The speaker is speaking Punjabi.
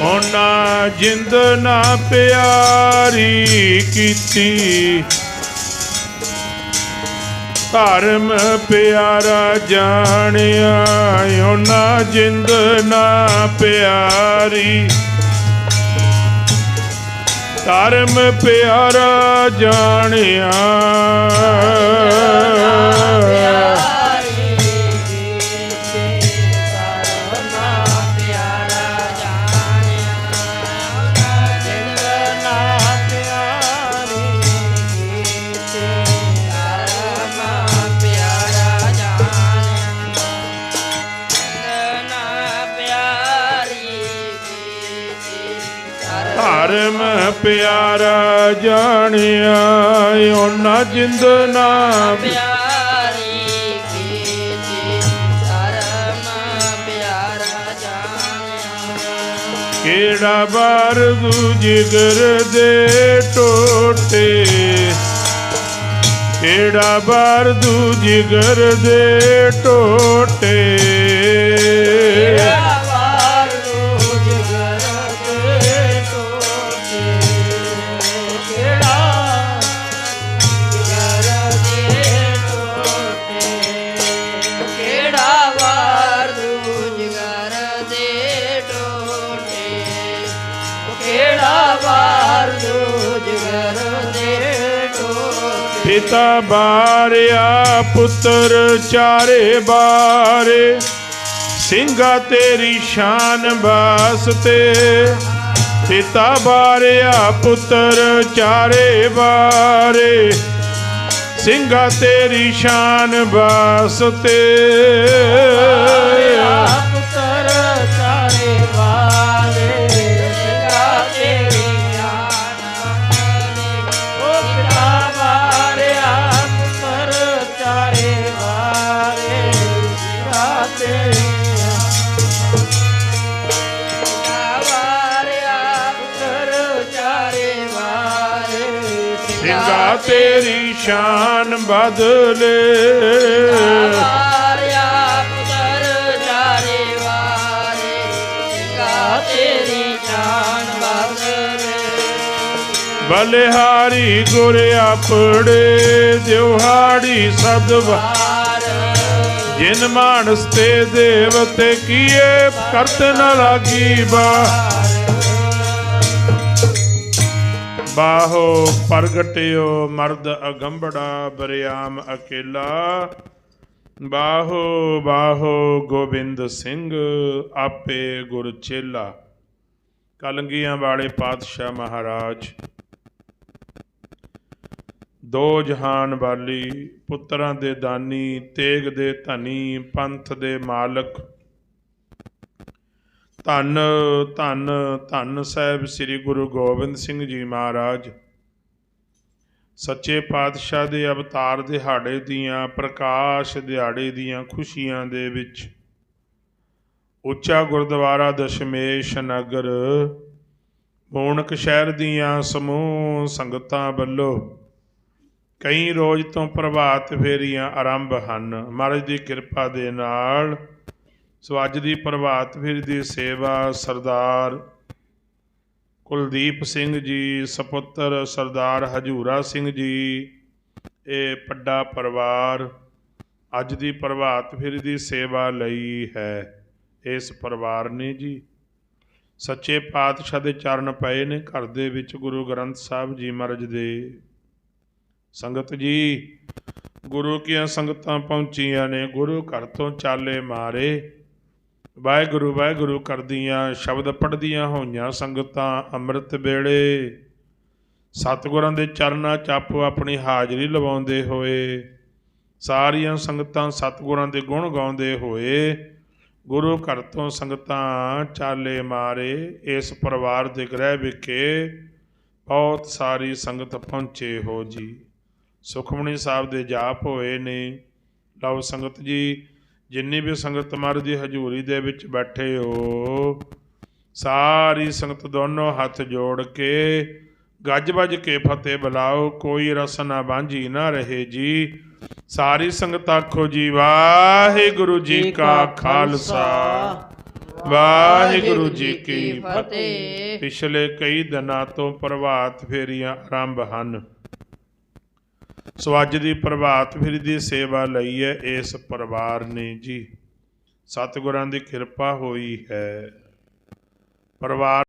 ਉਹਨਾਂ ਜਿੰਦ ਨਾ ਪਿਆਰੀ ਕੀਤੀ। ਧਰਮ ਪਿਆਰਾ ਜਾਣਿਆ, ਉਹਨਾਂ ਜਿੰਦ ਨਾ ਪਿਆਰੀ। ਧਰਮ ਪਿਆਰਾ ਜਾਣਿਆ। ਧਰਮ ਪਿਆਰਾ ਜਾਣਿਆ ਉਹਨਾਂ ਜਿੰਦ ਨਾ ਪਿਆਰੀ ਕੀਤੀ ਧਰਮ ਪਿਆਰਾ ਜਾਣਿਆ। ਕਿਹੜਾ ਬਾਰ ਦੂ ਜਿਗਰ ਦੇ ਟੋਟੇ? ਕਿਹੜਾ ਬਾਰ ਦੂ ਜਿਗਰ ਦੇ ਟੋਟੇ? ਪਿਤਾ ਬਾਰਿਆ ਪੁੱਤਰ ਚਾਰੇ ਬਾਰੇ। ਸਿੰਘਾ ਤੇਰੀ ਸ਼ਾਨ ਵਾਸਤੇ ਪਿਤਾ ਬਾਰਿਆ ਪੁੱਤਰ ਚਾਰੇ ਬਾਰੇ। ਸਿੰਘਾ ਤੇਰੀ ਸ਼ਾਨ ਵਾਸਤੇ ਸਿੰਘਾ ਤੇਰੀ ਸ਼ਾਨ ਬਦਲੇ। ਮਾਰਿਆ ਪੁੱਤਰ ਚਾਰੇ ਵਾਰੇ ਸਿੰਘਾ ਤੇਰੀ ਜਾਨ ਬਦਲੇ। ਬਲਿਹਾਰੀ ਗੁਰ ਆਪੜੇ ਦਿਵਹਾੜੀ ਸਦਵਾ। ਵਾਰ ਜਿਨ ਮਾਨਸ ਤੇ ਦੇਵਤੇ ਕੀਏ ਕਰਤ ਨ ਲਾਗੀ ਬਾ ਬਾਹੋ ਪ੍ਰਗਟਿਓ ਮਰਦ ਅਗੰਬੜਾ ਬਰਿਆਮ ਅਕੇਲਾ। ਬਾਹੋ ਬਾਹੋ ਗੋਬਿੰਦ ਸਿੰਘ ਆਪੇ ਗੁਰ ਚੇਲਾ। ਕਲੰਗੀਆਂ ਵਾਲੇ ਪਾਤਸ਼ਾਹ ਮਹਾਰਾਜ। ਦੋ ਜਹਾਨ ਵਾਲੀ ਪੁੱਤਰਾਂ ਦੇ ਦਾਨੀ, ਤੇਗ ਦੇ ਧਨੀ, ਪੰਥ ਦੇ ਮਾਲਕ। ਧੰਨ ਧੰਨ ਧੰਨ ਸਾਹਿਬ ਸ੍ਰੀ ਗੁਰੂ ਗੋਬਿੰਦ ਸਿੰਘ ਜੀ ਮਹਾਰਾਜ। ਸੱਚੇ ਪਾਤਸ਼ਾਹ ਦੇ ਅਵਤਾਰ ਦਿਹਾੜੇ ਦੀਆਂ, ਪ੍ਰਕਾਸ਼ ਦਿਹਾੜੇ ਦੀਆਂ ਖੁਸ਼ੀਆਂ ਦੇ ਵਿੱਚ ਉੱਚਾ ਗੁਰਦੁਆਰਾ ਦਸ਼ਮੇਸ਼ ਨਗਰ ਮੂਣਕ ਸ਼ਹਿਰ ਦੀਆਂ ਸਮੂਹ ਸੰਗਤਾਂ ਵੱਲੋਂ ਕਈ ਰੋਜ਼ ਤੋਂ ਪ੍ਰਭਾਤ ਫੇਰੀਆਂ ਆਰੰਭ ਹਨ। ਮਹਾਰਾਜ ਦੀ ਕਿਰਪਾ ਦੇ ਨਾਲ ਸੋ ਅੱਜ ਦੀ ਪ੍ਰਭਾਤ ਫੇਰੀ ਦੀ ਸੇਵਾ ਸਰਦਾਰ ਕੁਲਦੀਪ ਸਿੰਘ ਜੀ, ਸਪੁੱਤਰ ਸਰਦਾਰ ਹਜੂਰਾ ਸਿੰਘ ਜੀ, ਇਹ ਪੱਡਾ ਪਰਿਵਾਰ ਅੱਜ ਦੀ ਪ੍ਰਭਾਤ ਫੇਰੀ ਦੀ ਸੇਵਾ ਲਈ ਹੈ। ਇਸ ਪਰਿਵਾਰ ਨੇ ਜੀ ਸੱਚੇ ਪਾਤਸ਼ਾਹ ਦੇ ਚਰਨ ਪਏ ਨੇ, ਘਰ ਦੇ ਵਿੱਚ ਗੁਰੂ ਗ੍ਰੰਥ ਸਾਹਿਬ ਜੀ ਮਹਾਰਾਜ ਦੇ। ਸੰਗਤ ਜੀ, ਗੁਰੂ ਕੀਆਂ ਸੰਗਤਾਂ ਪਹੁੰਚੀਆਂ ਨੇ, ਗੁਰੂ ਘਰ ਤੋਂ ਚਾਲੇ ਮਾਰੇ। ਵਾਹਿਗੁਰੂ ਵਾਹਿਗੁਰੂ ਕਰਦੀਆਂ, ਸ਼ਬਦ ਪੜ੍ਹਦੀਆਂ ਹੋਈਆਂ ਸੰਗਤਾਂ ਅੰਮ੍ਰਿਤ ਵੇਲੇ। ਸਤਿਗੁਰਾਂ ਦੇ ਚਰਨਾਂ 'ਚ ਆਪੋ ਆਪਣੀ ਹਾਜ਼ਰੀ ਲਵਾਉਂਦੇ ਹੋਏ, ਸਾਰੀਆਂ ਸੰਗਤਾਂ ਸਤਿਗੁਰਾਂ ਦੇ ਗੁਣ ਗਾਉਂਦੇ ਹੋਏ, ਗੁਰੂ ਘਰ ਤੋਂ ਸੰਗਤਾਂ ਚਾਲੇ ਮਾਰੇ, ਇਸ ਪਰਿਵਾਰ ਦੇ ਗ੍ਰਹਿ ਵਿਖੇ ਬਹੁਤ ਸਾਰੀ ਸੰਗਤ ਪਹੁੰਚੇ ਹੋ ਜੀ। ਸੁਖਮਣੀ ਸਾਹਿਬ ਦੇ ਜਾਪ ਹੋਏ ਨੇ। ਲਓ ਸੰਗਤ ਜੀ ਜਿੰਨੀ ਵੀ ਸੰਗਤ ਮਹਾਰਾਜ ਦੀ ਹਜ਼ੂਰੀ ਦੇ ਵਿੱਚ ਬੈਠੇ ਹੋ ਸਾਰੀ ਸੰਗਤ ਦੋਨੋਂ ਹੱਥ ਜੋੜ ਕੇ ਗੱਜ ਵੱਜ ਕੇ ਫਤਿਹ ਬੁਲਾਓ ਕੋਈ ਰਸ ਨਾ ਬਾਂਝੀ ਨਾ ਰਹੇ ਜੀ। ਸਾਰੀ ਸੰਗਤ ਆਖੋ ਜੀ ਵਾਹਿਗੁਰੂ ਜੀ ਕਾ ਖਾਲਸਾ। ਵਾਹਿਗੁਰੂ ਜੀ ਕੀ ਫਤਿਹ। ਪਿਛਲੇ ਕਈ ਦਿਨਾਂ ਤੋਂ ਪ੍ਰਭਾਤ ਫੇਰੀਆਂ ਆਰੰਭ ਹਨ। ਸੋ ਅੱਜ ਦੀ ਪ੍ਰਭਾਤ ਫੇਰੀ ਦੀ ਸੇਵਾ ਲਈ ਹੈ, ਇਸ ਪਰਿਵਾਰ ਨੇ ਜੀ। ਸਤਿਗੁਰਾਂ ਦੀ ਕਿਰਪਾ ਹੋਈ ਹੈ। ਪਰਿਵਾਰ